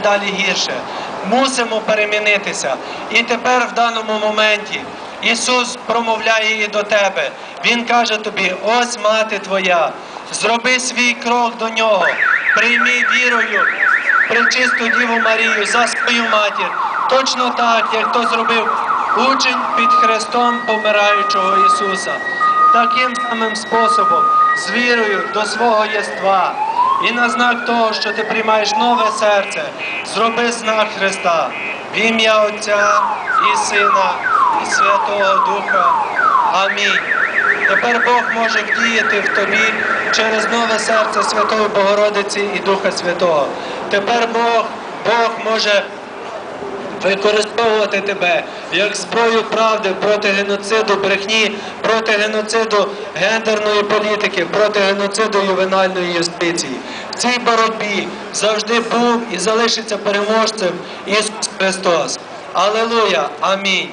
дедалі гірше. Мусимо перемінитися. І тепер в даному моменті Ісус промовляє і до тебе. Він каже тобі: ось мати твоя, зроби свій крок до нього, прийми вірою пречисту Діву Марію за свою матір, точно так, як то зробив учень під хрестом помираючого Ісуса. Таким самим способом, з вірою до свого єства. І на знак того, що ти приймаєш нове серце, зроби знак Христа в ім'я Отця і Сина, і Святого Духа. Амінь. Тепер Бог може вдіяти в тобі через нове серце Святої Богородиці і Духа Святого. Тепер Бог, Бог може використовувати тебе як зброю правди проти геноциду брехні, проти геноциду гендерної політики, проти геноциду ювенальної юстиції. В цій боротьбі завжди був і залишиться переможцем Ісус Христос. Алелуя! Амінь.